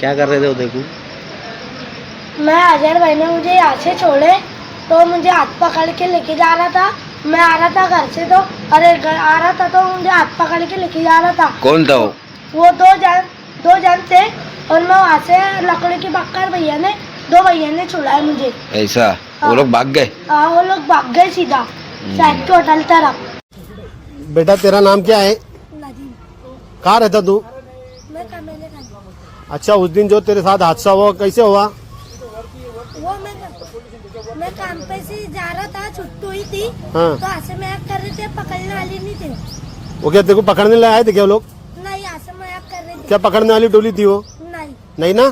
क्या कर रहे थे उदय को मैं अजहर भाई ने मुझे यहाँ से छोड़े तो मुझे हाथ पकड़ के लेके जा रहा था। मैं आ रहा था घर से तो अरे घर आ रहा था तो मुझे हाथ पकड़ के लेके जा रहा था। कौन था वो? वो दो जन दो जन थे और मैं वहाँ से लकड़ी की बक्कर भैया ने दो भैया ने छुड़ाया मुझे। ऐसा? वो लोग भाग गए? हाँ वो लोग भाग गए सीधा साइड के होटल तरफ़। बेटा तेरा नाम क्या है? कहाँ रहता तू? मैं अच्छा उस दिन जो तेरे साथ हादसा हुआ कैसे हुआ? वो मैं मैं काम पे से जा रहा था छुट्टी हुई थी। हाँ। तो यहाँ से मैं कर रहे थे पकड़ने वाली नहीं थे। वो क्या तेरे को पकड़ने ले आए थे क्या लोग? नहीं यहाँ से मैं कर रहे थे। क्या पकड़ने वाली टोली थी वो? नहीं। नहीं ना?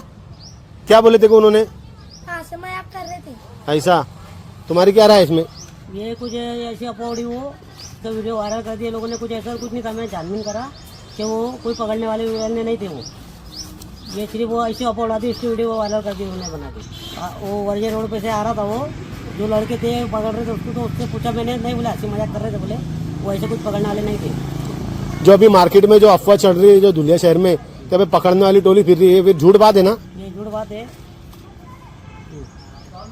क्या बोले थे उन्होंने? यहाँ से मैं कर रहे थे। ऐसा? तुम्हारी क्या राय है इसमें? ये कुछ ऐसी अफवाह हो तो वीडियो वायरल कर दिया लोगों ने कुछ ऐसा कुछ नहीं था मैं छानबीन करा कि वो कोई पकड़ने वाले वाले नहीं थे वो। ये सिर्फ़ वो ऐसी उड़ा दी इसकी वीडियो वायरल कर दी उन्होंने बना दी। वो वर्जे रोड पे से आ रहा था वो जो लड़के थे पकड़ रहे थे उसको तो उससे पूछा मैंने नहीं बोले हँसी मज़ाक कर रहे थे बोले वो ऐसे कुछ पकड़ने वाले नहीं थे। जो अभी मार्केट में जो अफवाह चल रही है जो धुलिया शहर में कि अभी पकड़ने वाली टोली फिर रही है फिर झूठ बात है ना? ये झूठ बात है।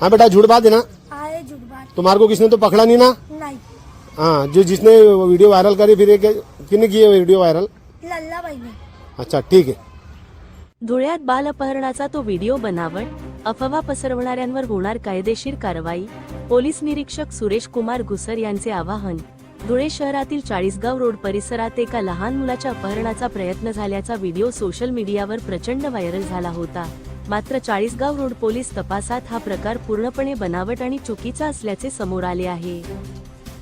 हाँ बेटा झूठ बात है ना? झूठ बात तुम्हारे को किसने तो पकड़ा नहीं ना? नहीं। हाँ जो जिसने वीडियो वायरल करी फिर किसने की है वीडियो वायरल? लल्ला भाई ने। अच्छा ठीक है। धुळ्यात बाल अपहरणाचा तो व्हिडिओ बनावट अफवा पसरवणाऱ्यांवर होणार कायदेशीर कारवाई पोलीस निरीक्षक सुरेश कुमार घुसर यांचे आवाहन धुळे शहरातील चाळीसगाव रोड परिसरात एका लहान मुलाच्या अपहरणाचा प्रयत्न झाल्याचा व्हिडिओ सोशल मीडियावर प्रचंड व्हायरल झाला होता. मात्र चाळीसगाव रोड पोलीस तपासात हा प्रकार पूर्णपणे बनावट आणि चुकीचा असल्याचे समोर आले आहे.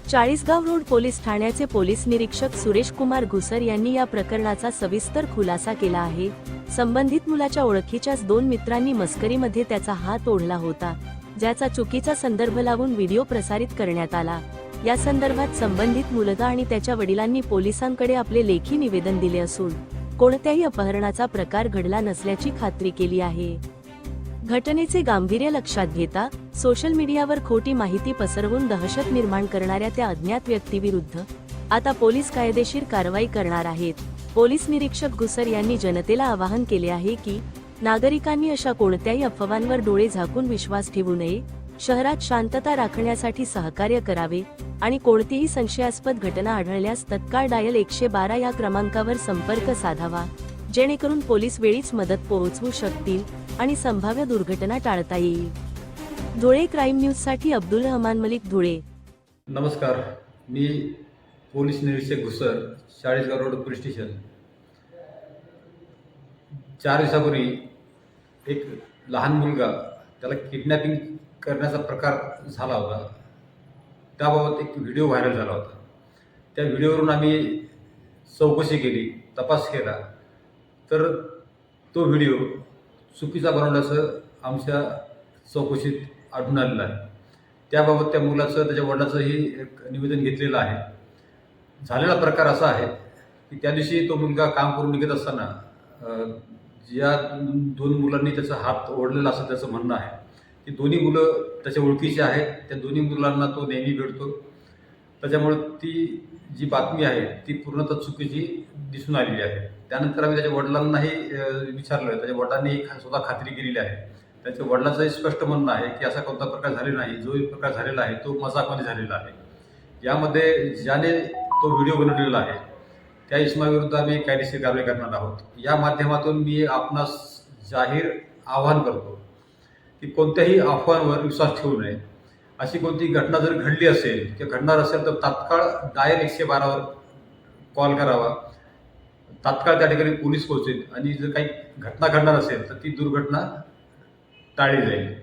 चाळीसगाव रोड पोलीस ठाण्याचे पोलीस निरीक्षक सुरेश कुमार घुसर यांनी या प्रकरणाचा सविस्तर खुलासा केला आहे. संबंधित मुलाच्या ओळखीच्याच दोन मित्रांनी मस्करीमध्ये त्याचा हात ओढला होता ज्याचा चुकीचा संदर्भ लावून व्हिडिओ प्रसारित करण्यात आला. या संदर्भात संबंधित मुलगा आणि त्याच्या वडिलांनी पोलिसांकडे आपले लेखी निवेदन दिले असून कोणत्याही अपहरणाचा प्रकार घडला नसल्याची खात्री केली आहे. घटनेचे गांभीर्य लक्षात घेता सोशल मीडियावर खोटी माहिती पसरवून दहशत निर्माण करणाऱ्या त्या अज्ञात व्यक्तीविरुद्ध आता पोलीस कायदेशीर कारवाई करणार आहेत. पोलीस निरीक्षक घुसर यांनी जनतेला आवाहन केले आहे की नागरिकांनी अशा कोणत्याही अफवांवर डोळे झाकून विश्वास ठेवू नये शहरात शांतता राखण्यासाठी सहकार्य करावे आणि कोणतीही संशयास्पद घटना आढळल्यास तत्काळ डायल एकशे बारा या क्रमांकावर संपर्क साधावा जेणेकरून पोलीस वेळीच मदत पोहोचवू शकतील आणि संभाव्य दुर्घटना टाळता येईल. धुळे क्राईम न्यूजसाठी अब्दुल रहमान मलिक धुळे. नमस्कार मी पोलीस निरीक्षक Ghusar Chalisgaon road police station. चार दिवसापूर्वी एक लहान मुलगा त्याला किडनॅपिंग करण्याचा प्रकार झाला होता. त्याबाबत एक व्हिडिओ व्हायरल झाला होता. त्या व्हिडिओवरून आम्ही चौकशी केली तपास केला. तर तो व्हिडिओ चुकीचा बनवल्याचं आमच्या चौकशीत आढळून आलेलं आहे. त्याबाबत त्या मुलाचं त्याच्या वडिलाचंही एक निवेदन घेतलेलं आहे. झालेला प्रकार असा आहे की त्या दिवशी तो मुलगा काम करून निघत असताना ज्या दोन मुलांनी त्याचा हात ओढलेला असं त्याचं म्हणणं आहे. ती दोन्ही मुलं त्याच्या ओळखीचे आहेत. त्या दोन्ही मुलांना तो नेहमी भेटतो. त्याच्यामुळे ती जी बातमी आहे ती पूर्णतः चुकीची दिसून आलेली आहे. त्यानंतर आम्ही त्याच्या वडिलांनाही विचारलं त्याच्या वडिलांनी स्वतः खात्री केलेली आहे. त्याच्या वडिलांचंही स्पष्ट म्हणणं आहे की असा कोणता प्रकार झालेला नाही. जो प्रकार झालेला आहे तो मजाकमध्ये झालेला आहे. यामध्ये ज्याने तो व्हिडिओ बनवलेला आहे. त्या इसमाविरुद्ध आम्ही कायदेशीर कारवाई करणार आहोत. या माध्यमातून मी आपणास जाहीर आव्हान करतो की कोणत्याही अफवांवर विश्वास ठेवू नये. अशी कोणती घटना जर घडली असेल किंवा घडणार असेल तर तात्काळ डायल एकशे बारावर कॉल करावा. तात्काळ त्या ठिकाणी पोलीस पोहोचेल आणि जर काही घटना घडणार असेल तर ती दुर्घटना टाळली जाईल.